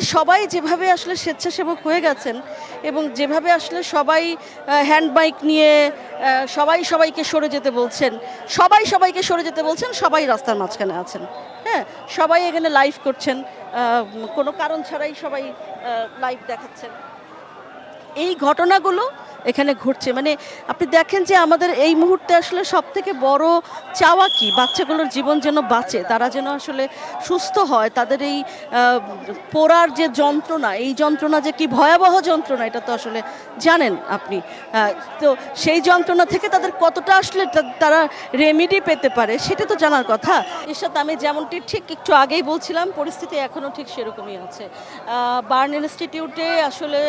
এখানে সবাই যেভাবে আসলে স্বেচ্ছাসেবক হয়ে গেছেন এবং যেভাবে আসলে সবাই হ্যান্ড বাইক নিয়ে সবাই সবাইকে সরে যেতে বলছেন, সবাই সবাইকে সরে যেতে বলছেন, সবাই রাস্তার মাঝখানে আছেন। হ্যাঁ সবাই এখানে লাইভ করছেন কোনো কারণ ছাড়াই সবাই লাইভ দেখাচ্ছেন। এই ঘটনাগুলো এখানে ঘুরছে। মানে আপনি দেখেন যে আমাদের এই মুহূর্তে আসলে সব থেকে বড় চাওয়া কি? বাচ্চাগুলোর জীবন যেন বাঁচে, তারা যেন আসলে সুস্থ হয়, তাদের এই পোড়ার যে যন্ত্রণা, এই যন্ত্রণা যে কি ভয়াবহ যন্ত্রণা, এটা তো আসলে জানেন আপনি। তো সেই যন্ত্রণা থেকে তাদের কতটা আসলে তারা রেমিডি পেতে পারে, সেটা তো জানার কথা। সাথে আমি যেমনটি ঠিক একটু আগেই বলছিলাম, পরিস্থিতি এখনও ঠিক সেরকমই আছে। বার্ন ইনস্টিটিউটে আসলে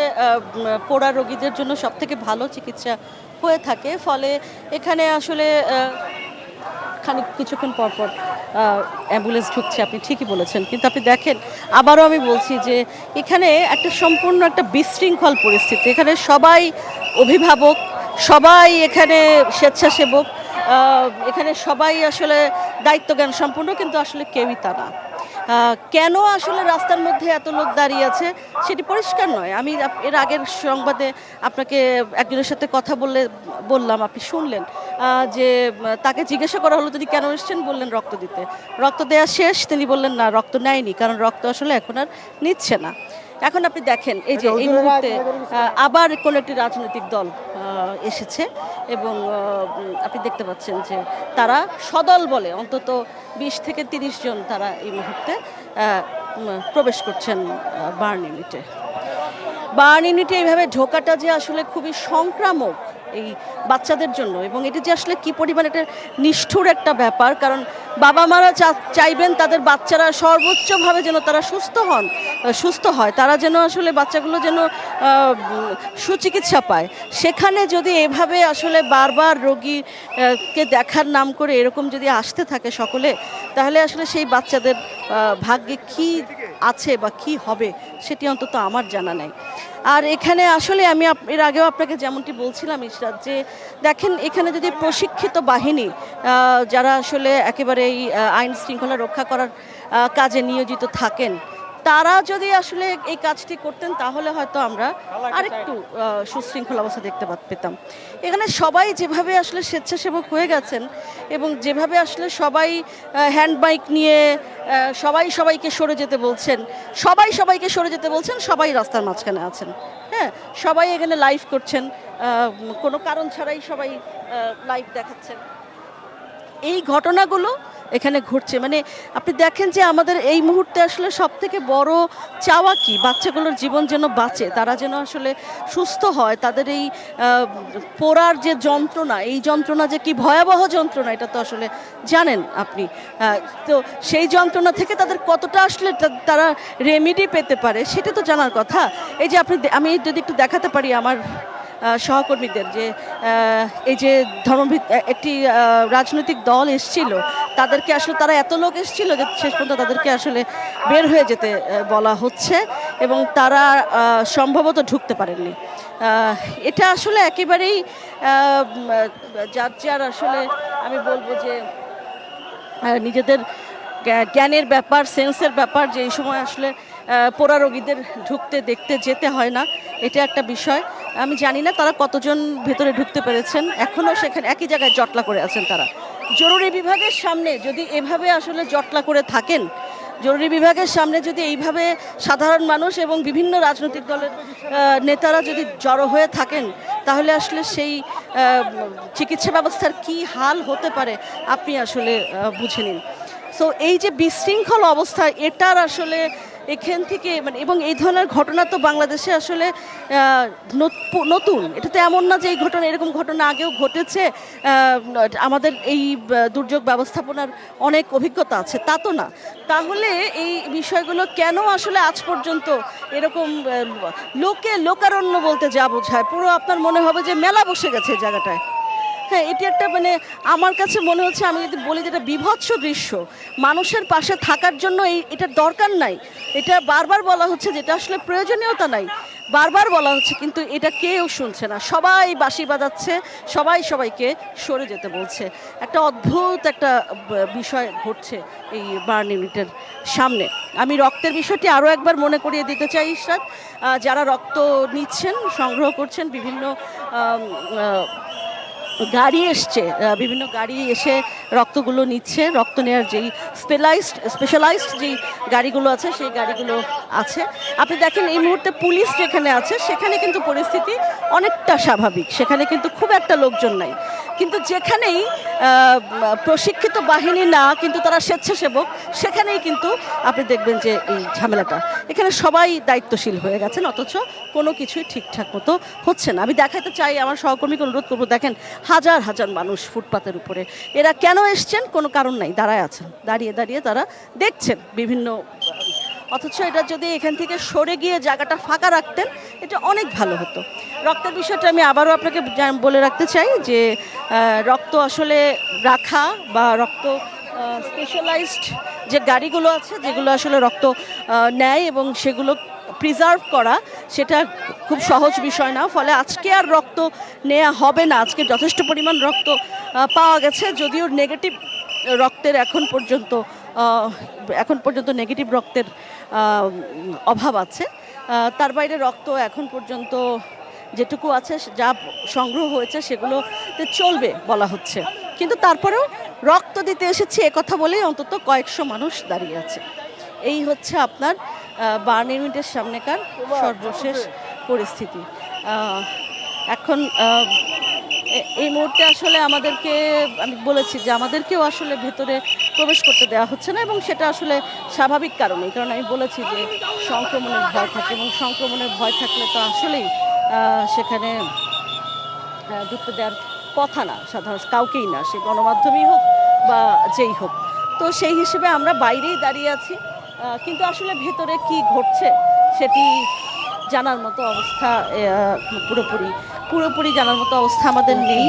পোড়া রোগীদের জন্য সব থেকে ভালো চিকিৎসা হয়ে থাকে। ফলে এখানে আসলে খানিক কিছুক্ষণ পর পর অ্যাম্বুলেন্স ঢুকছে, আপনি ঠিকই বলেছেন। কিন্তু আপনি দেখেন, আবারও আমি বলছি যে এখানে একটা সম্পূর্ণ একটা বিশৃঙ্খল পরিস্থিতি। এখানে সবাই অভিভাবক, সবাই এখানে স্বেচ্ছাসেবক এখানে সবাই আসলে দায়িত্বজ্ঞান সম্পূর্ণ, কিন্তু আসলে কেউই তা না। কেন আসলে রাস্তার মধ্যে এত লোক দাঁড়িয়ে আছে? সেটি পরিষ্কার নয়। আমি এর আগের সংবাদে আপনাকে একজনের সাথে কথা বললে, বললাম, আপনি শুনলেন যে তাকে জিজ্ঞাসা করা হলো, তিনি কেন এসছেন বললেন রক্ত দিতে। রক্ত দেওয়া শেষ, তিনি বললেন, না, রক্ত নেয়নি, কারণ রক্ত আসলে এখন আর নিচ্ছে না। এখন আপনি দেখেন এই যে এই মুহূর্তে আবার কোনো একটি রাজনৈতিক দল এসেছে এবং আপনি দেখতে পাচ্ছেন যে তারা সদল বলে অন্তত বিশ থেকে তিরিশ জন তারা এই মুহূর্তে প্রবেশ করছেন বার্ন ইউনিটে। বার্ন ইউনিটে এইভাবে ঢোকাটা যে আসলে খুবই সংক্রামক এই বাচ্চাদের জন্য এবং এটা যে আসলে কি পরিমাণ একটা নিষ্ঠুর একটা ব্যাপার, কারণ বাবা মারা চাইবেন তাদের বাচ্চারা সর্বোচ্চভাবে যেন তারা সুস্থ হন সুস্থ হয়, তারা যেন আসলে বাচ্চাগুলো যেন সুচিকিৎসা পায়। সেখানে যদি এভাবে আসলে বারবার রোগীকে দেখার নাম করে এরকম যদি আসতে থাকে সকলে, তাহলে আসলে সেই বাচ্চাদের ভাগ্যে কি আছে বা কি হবে সেটি অন্তত আমার জানা নেই। আর এখানে আসলে আমি এর আগেও আপনাকে যেমনটি বলছিলাম ইশরাত যে দেখেন, এখানে যদি প্রশিক্ষিত বাহিনী যারা আসলে একেবারে এই আইন শৃঙ্খলা রক্ষা করার কাজে নিয়োজিত থাকেন তারা যদি আসলে এই কাজটি করতেন তাহলে হয়তো আমরা আরেকটু সুশৃঙ্খল অবস্থা দেখতে পেতাম। এখানে সবাই যেভাবে আসলে স্বেচ্ছাসেবক হয়ে গেছেন এবং যেভাবে আসলে সবাই হ্যান্ড বাইক নিয়ে সবাই সবাইকে সরে যেতে বলছেন সবাই সবাইকে সরে যেতে বলছেন সবাই রাস্তার মাঝখানে আছেন। হ্যাঁ সবাই এখানে লাইভ করছেন কোনো কারণ ছাড়াই সবাই লাইভ দেখাচ্ছেন। এই ঘটনাগুলো এখানে ঘুরছে। মানে আপনি দেখেন যে আমাদের এই মুহূর্তে আসলে সব থেকে বড় চাওয়া কি? বাচ্চাগুলোর জীবন যেন বাঁচে, তারা যেন আসলে সুস্থ হয়, তাদের এই পোড়ার যে যন্ত্রণা, এই যন্ত্রণা যে কি ভয়াবহ যন্ত্রণা, এটা তো আসলে জানেন আপনি। তো সেই যন্ত্রণা থেকে তাদের কতটা আসলে তারা রেমিডি পেতে পারে, সেটা তো জানার কথা। এই যে আপনি আমি যদি একটু দেখাতে পারি আমার সহকর্মীদের যে এই যে ধর্মভিত একটি রাজনৈতিক দল এসছিল, তাদেরকে আসলে, তারা এত লোক এসছিল যে শেষ পর্যন্ত তাদেরকে আসলে বের হয়ে যেতে বলা হচ্ছে এবং তারা সম্ভবত ঢুকতে পারেননি। এটা আসলে একেবারেই যার যার আসলে আমি বলব যে নিজেদের জ্ঞানের ব্যাপার, সেন্সের ব্যাপার যে এই সময় আসলে পোড়া রোগীদের ঢুকতে দেখতে যেতে হয় না, এটা একটা বিষয়। আমি জানি না তারা কতজন ভেতরে ঢুকতে পেরেছেন এখনও সেখানে একই জায়গায় জটলা করে আছেন তারা। জরুরি বিভাগের সামনে যদি এভাবে আসলে জটলা করে থাকেন, জরুরি বিভাগের সামনে যদি এইভাবে সাধারণ মানুষ এবং বিভিন্ন রাজনৈতিক দলের নেতারা যদি জড়ো হয়ে থাকেন, তাহলে আসলে সেই চিকিৎসা ব্যবস্থার কি হাল হতে পারে, আপনি আসলে বুঝে নিন। সো এই যে বিশৃঙ্খল অবস্থা, এটার আসলে এখান থেকে মানে এবং এই ধরনের ঘটনা তো বাংলাদেশে আসলে নতুন। এটা তো এমন না যে এই ঘটনা, এরকম ঘটনা আগেও ঘটেছে। আমাদের এই দুর্যোগ ব্যবস্থাপনার অনেক অভিজ্ঞতা আছে, তা তো না। তাহলে এই বিষয়গুলো কেন আসলে আজ পর্যন্ত এরকম লোকে লোকারণ্য বলতে যা বোঝায়? পুরো আপনার মনে হবে যে মেলা বসে গেছে জায়গাটায়। হ্যাঁ এটি একটা মানে আমার কাছে মনে হচ্ছে আমি যদি বলি যেটা বিভৎস দৃশ্য। মানুষের পাশে থাকার জন্য এই এটার দরকার নাই। এটা বারবার বলা হচ্ছে যেটা আসলে প্রয়োজনীয়তা নাই। বারবার বলা হচ্ছে, কিন্তু এটা কেউ শুনছে না। সবাই বাঁশি বাজাচ্ছে, সবাই সবাইকে সরে যেতে বলছে। একটা অদ্ভুত একটা বিষয় ঘটছে এই বার্ন ইউনিটের সামনে। আমি রক্তের বিষয়টি আরও একবার মনে করিয়ে দিতে চাই ইশরাত যারা রক্ত নিচ্ছেন, সংগ্রহ করছেন বিভিন্ন গাড়ি এসছে বিভিন্ন গাড়ি এসে রক্তগুলো নিচ্ছে, রক্ত নেওয়ার যেই স্পেলাইজড স্পেশালাইজড যেই গাড়িগুলো আছে, সেই গাড়িগুলো আছে। আপনি দেখেন এই মুহূর্তে পুলিশ যেখানে আছে, সেখানে কিন্তু পরিস্থিতি অনেকটা স্বাভাবিক। সেখানে কিন্তু খুব একটা লোকজন নাই। কিন্তু যেখানেই প্রশিক্ষিত বাহিনী না, কিন্তু তারা স্বেচ্ছাসেবক, সেখানেই কিন্তু আপনি দেখবেন যে এই ঝামেলাটা। এখানে সবাই দায়িত্বশীল হয়ে গেছেন, অথচ কোনো কিছুই ঠিকঠাক মতো হচ্ছে না। আমি দেখাতে চাই, আমার সহকর্মীকে অনুরোধ করব, দেখেন হাজার হাজার মানুষ ফুটপাতের উপরে। এরা কেন এসছেন? কোনো কারণ নাই, দাঁড়ায় আছেন। দাঁড়িয়ে দাঁড়িয়ে তারা দেখছেন বিভিন্ন অথচ এটা যদি এখান থেকে সরে গিয়ে জায়গাটা ফাঁকা রাখতেন, এটা অনেক ভালো হতো। রক্তের বিষয়টা আমি আবারও আপনাকে বলে রাখতে চাই যে রক্ত আসলে রাখা বা রক্ত স্পেশালাইজড যে গাড়িগুলো আছে, যেগুলো আসলে রক্ত নেয় এবং সেগুলো প্রিজার্ভ করা, সেটা খুব সহজ বিষয় না। ফলে আজকে আর রক্ত নেওয়া হবে না। আজকে যথেষ্ট পরিমাণ রক্ত পাওয়া গেছে। যদিও নেগেটিভ রক্তের এখন পর্যন্ত এখন পর্যন্ত নেগেটিভ রক্তের অভাব আছে। তার বাইরে রক্ত এখন পর্যন্ত যেটুকু আছে যা সংগ্রহ হয়েছে সেগুলোতে চলবে বলা হচ্ছে। কিন্তু তারপরেও রক্ত দিতে এসেছে কথা বলেই অন্তত কয়েকশো মানুষ দাঁড়িয়ে আছে। এই হচ্ছে আপনার বার্ন ইউনিটের সামনেকার সর্বশেষ পরিস্থিতি। এখন এই মুহূর্তে আসলে আমাদেরকে, আমি বলেছি যে আমাদেরকেও আসলে ভেতরে প্রবেশ করতে দেওয়া হচ্ছে না এবং সেটা আসলে স্বাভাবিক কারণে কারণ আমি বলেছি যে সংক্রমণের ভয় থাকে এবং সংক্রমণের ভয় থাকলে তো আসলেই সেখানে ঢুকতে দেওয়ার কথা না, সাধারণ কাউকেই না, সে গণমাধ্যমেই হোক বা যেই হোক। তো সেই হিসেবে আমরা বাইরেই দাঁড়িয়ে আছি কিন্তু আসলে ভেতরে কি ঘটছে সেটি জানার মতো অবস্থা পুরোপুরি পুরোপুরি জানার মতো অবস্থা আমাদের নেই।